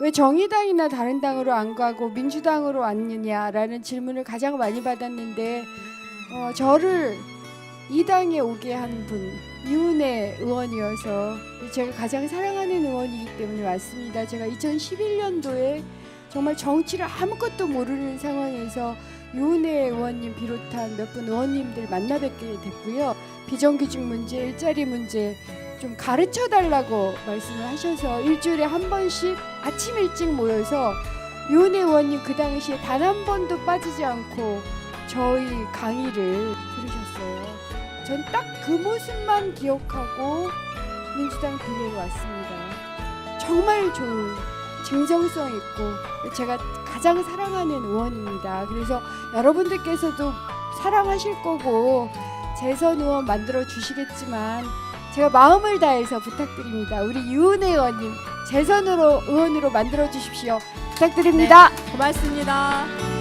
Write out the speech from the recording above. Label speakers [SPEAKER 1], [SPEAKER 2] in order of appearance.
[SPEAKER 1] 왜 정의당이나 다른 당으로 안 가고 민주당으로 왔느냐라는 질문을 가장 많이 받았는데 어, 저를 이 당에 오게 한 분 이은혜 의원이어서 제가 가장 사랑하는 의원이기 때문에 왔습니다. 제가 2011년도에 정말 정치를 아무것도 모르는 상황에서 유은혜 의원님 비롯한 몇 분 의원님들 만나 뵙게 됐고요. 비정규직 문제, 일자리 문제 좀 가르쳐 달라고 말씀을 하셔서 일주일에 한 번씩 아침 일찍 모여서 유은혜 의원님 그 당시에 단 한 번도 빠지지 않고 저희 강의를 들으셨어요. 전 딱 그 모습만 기억하고 민주당 비례에 왔습니다. 정말 좋은 진정성 있고 제가 가장 사랑하는 의원입니다. 그래서 여러분들께서도 사랑하실 거고 재선 의원 만들어 주시겠지만 제가 마음을 다해서 부탁드립니다. 우리 유은혜 의원님 재선으로 의원으로 만들어 주십시오. 부탁드립니다.
[SPEAKER 2] 고맙습니다.